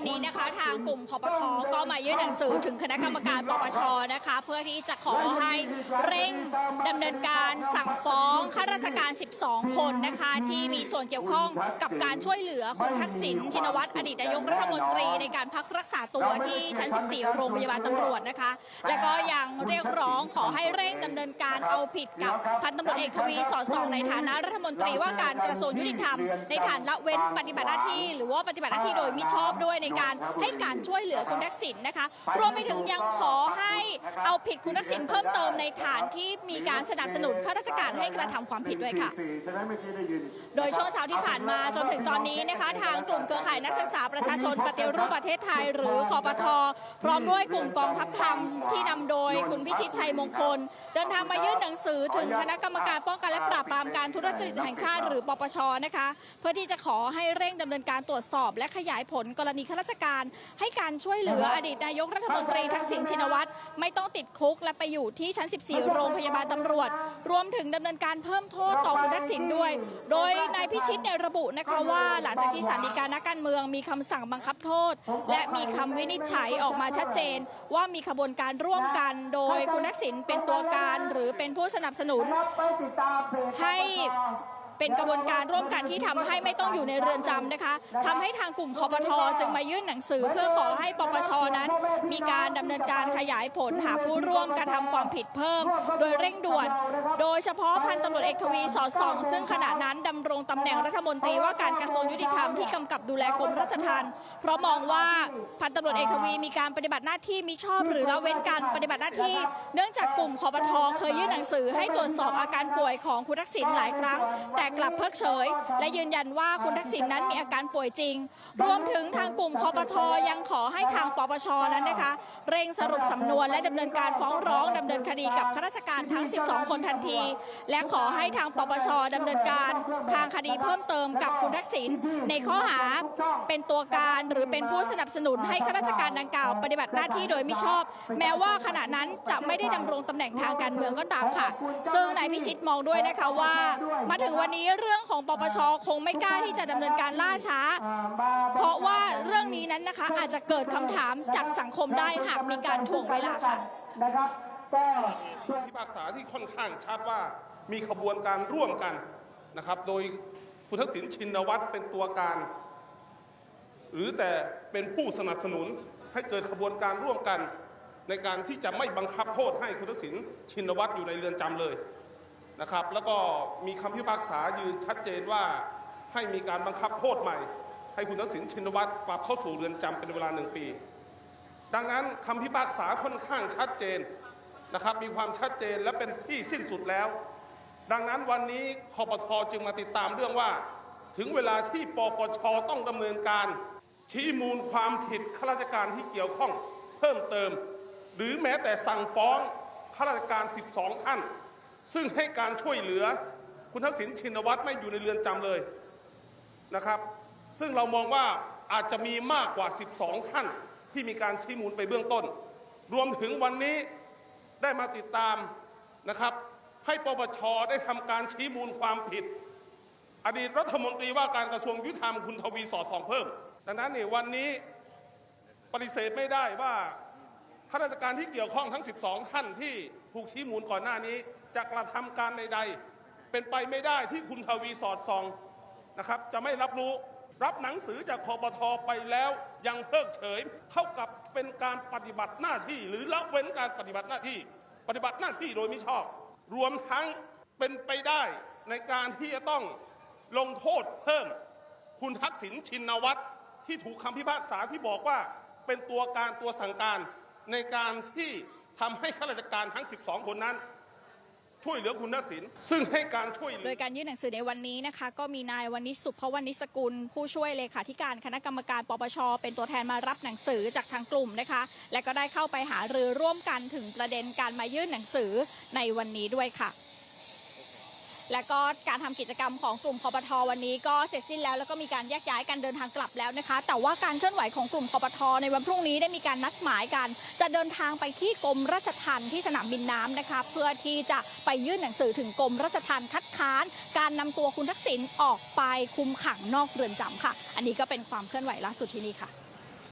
วันนี้นะคะทางกลุ่มคอปทก็มายื่นหนังสือถึงคณะกรรมการปปชนะคะ เพื่อที่จะขอให้เร่งดำเนินการสั่งฟ้องข้าราชการ 12 คนนะคะ ที่มีส่วนเกี่ยวข้องกับการช่วยเหลือคุณทักษิณชินวัตรอดีตนายกรัฐมนตรีในการพักรักษาตัวที่ชั้น 14 โรงพยาบาลตำรวจนะคะ และก็ยังเรียกร้องขอให้เร่งดำเนินการเอาผิดกับพันตำรวจเอกทวีสอดส่องในฐานะรัฐมนตรีว่าการกระทรวงยุติธรรม ในฐานละเว้นปฏิบัติหน้าที่ หรือว่าปฏิบัติหน้าที่โดยมิชอบด้วยในการให้การช่วยเหลือคุณทักษิณนะคะรวมไปถึงยังขอให้เอาผิดคุณทักษิณเพิ่มเติมในฐานที่มีการสนับสนุนข้าราชการให้กระทำความผิดด้วยค่ะฉะนั้นเมื่อกี้ได้ยินโดยช่วงเช้าที่ผ่านมาจนถึงตอนนี้นะคะ ทางกลุ่มเครือข่ายนักศึกษาประชาชนปฏิรูปประเทศไทย หรือคอปทพร้อมด้วยกลุ่มกองทัพธรรมที่นำโดยคุณพิชิตชัยมงคล เดินทางมายื่นหนังสือถึงคณะกรรมการป้องกันและปราบปรามการทุจริตแห่งชาติหรือปปชนะคะ เพื่อที่จะขอให้เร่งดำเนินการตรวจสอบ และขยายผลกรณีข้าราชการให้การช่วยเหลืออดีตนายกรัฐมนตรีทักษิณชินวัตรไม่ต้องติดคุกและไปอยู่ที่ชั้น 14 โรงพยาบาลตำรวจ รวมถึงดำเนินการเพิ่มโทษต่อคุณทักษิณด้วย โดยนายพิชิตเนี่ยระบุนะคะว่าหลังจากที่ศาลฎีกานักการเมืองมีคำสั่งบังคับโทษ และมีคำวินิจฉัยออกมาชัดเจน ว่ามีขบวนการร่วมกันโดยคุณทักษิณเป็นตัวการหรือเป็นผู้สนับสนุนไปติดตามเพจให้ เป็นกระบวนการร่วมกันที่ทำให้ไม่ต้องอยู่ในเรือนจำนะคะทำให้ทางกลุ่มคอปทจึงมายื่นหนังสือเพื่อขอให้ปปชนั้น มีการดำเนินการขยายผลหาผู้ร่วมกระทำความผิดเพิ่ม โดยเร่งด่วน โดยเฉพาะพันตำรวจเอกทวีสอดส่อง ซึ่งขณะนั้นดำรงตำแหน่งรัฐมนตรีว่าการกระทรวงยุติธรรมที่กำกับดูแลกรมราชทัณฑ์เพราะมองว่าพันตำรวจเอกทวีมีการปฏิบัติหน้าที่มิชอบ หรือละเว้นการปฏิบัติหน้าที่ เนื่องจากกลุ่มคอปทเคยยื่นหนังสือให้ตรวจสอบอาการป่วยของคุณทักษิณหลายครั้ง แต่กลับเพิกเฉย และยืนยันว่าคุณทักษิณนั้นมีอาการป่วยจริง รวมถึงทางกลุ่มคอปทยังขอให้ทางปปชนั้นนะคะ เร่งสรุปสำนวน และดำเนินการฟ้องร้องดำเนินคดีกับข้าราชการทั้ง 12 คนทันที และขอให้ทางปปชดำเนินการทางคดีเพิ่มเติมกับคุณทักษิณในข้อหาเป็นตัวการหรือเป็นผู้สนับสนุนให้ข้าราชการดังกล่าวปฏิบัติหน้าที่โดยมิชอบ แม้ว่าขณะนั้นจะไม่ได้ดำรงตำแหน่งทางการเมืองก็ตามค่ะ ซึ่งนายพิชิตมองด้วยนะคะว่า มาถึงวันนี้เรื่องของปปชคงไม่กล้าที่จะดำเนินการล่าช้า เพราะว่าเรื่องนี้นั้นนะคะอาจจะเกิดคำถามจากสังคมได้หากมีการถ่วงเวลาค่ะนะครับก็ช่วยพิพากษาที่ค่อนข้างชัดว่ามีขบวนการร่วมกันนะครับ โดยคุณทักษิณชินวัตรเป็นตัวการ หรือแต่เป็นผู้สนับสนุนให้เกิดขบวนการร่วมกัน ในการที่จะไม่บังคับโทษให้คุณทักษิณชินวัตรอยู่ในเรือนจำเลย นะครับ แล้วก็มีคำพิพากษายืนชัดเจนว่าให้มีการบังคับโทษใหม่ ให้คุณทักษิณชินวัตรกลับเข้าสู่เรือนจำเป็นเวลาหนึ่งปี ดังนั้นคำพิพากษาค่อนข้างชัดเจนนะครับ มีความชัดเจนและเป็นที่สิ้นสุดแล้ว ดังนั้นวันนี้คอปทจึงมาติดตามเรื่องว่า ถึงเวลาที่ปปชต้องดำเนินการ ชี้มูลความผิดข้าราชการที่เกี่ยวข้อง เพิ่มเติม หรือแม้แต่สั่งฟ้องข้าราชการ 12 ท่าน ซึ่งให้การช่วยเหลือคุณทักษิณชินวัตรไม่อยู่ในเรือนจำเลยนะครับ ซึ่งเรามองว่าอาจจะมีมากกว่า 12 ท่านที่มีการชี้มูลไปเบื้องต้น รวมถึงวันนี้ได้มาติดตามนะครับ ให้ปปชได้ทำการชี้มูลความผิด อดีตรัฐมนตรีว่าการกระทรวงยุติธรรมคุณทวีสอดส่องเพิ่ม ดังนั้นเนี่ยวันนี้ปฏิเสธไม่ได้ว่าข้าราชการที่เกี่ยวข้องทั้ง 12 ท่านที่ถูกชี้มูลก่อนหน้านี้ จะกระทำการใด ๆ เป็นไปไม่ได้ที่คุณทวีสอดส่องนะครับ จะไม่รับรู้รับหนังสือจากคอปทไปแล้วยังเพิกเฉย เท่ากับเป็นการปฏิบัติหน้าที่ หรือละเว้นการปฏิบัติหน้าที่ ปฏิบัติหน้าที่โดยมิชอบ รวมทั้งเป็นไปได้ในการที่จะต้องลงโทษเพิ่ม คุณทักษิณชินวัตรที่ถูกคำพิพากษาที่บอกว่าเป็นตัวการตัวสั่งการในการที่ทำให้ข้าราชการทั้ง 12 คนนั้น ช่วยเหลือคุณทักษิณซึ่งให้การช่วยเหลือ โดยการยื่นหนังสือในวันนี้นะคะ ก็มีนายวันนิสุภวันนิสกุล ผู้ช่วยเลขาธิการคณะกรรมการปปช เป็นตัวแทนมารับหนังสือจากทางกลุ่มนะคะ และก็ได้เข้าไปหารือร่วมกันถึงประเด็นการมายื่นหนังสือในวันนี้ด้วยค่ะ และก็การทำกิจกรรมของกลุ่มคอปทวันนี้ก็เสร็จสิ้นแล้วแล้วก็มีการแยกย้ายการเดินทางกลับแล้วนะคะ แต่ว่าการเคลื่อนไหวของกลุ่มคอปทในวันพรุ่งนี้ได้มีการนัดหมายกัน จะเดินทางไปที่กรมราชทัณฑ์ที่สนามบินน้ำนะคะ เพื่อที่จะไปยื่นหนังสือถึงกรมราชทัณฑ์คัดค้าน การนำตัวคุณทักษิณออกไปคุมขังนอกเรือนจำค่ะ อันนี้ก็เป็นความเคลื่อนไหวล่าสุดที่นี่ค่ะ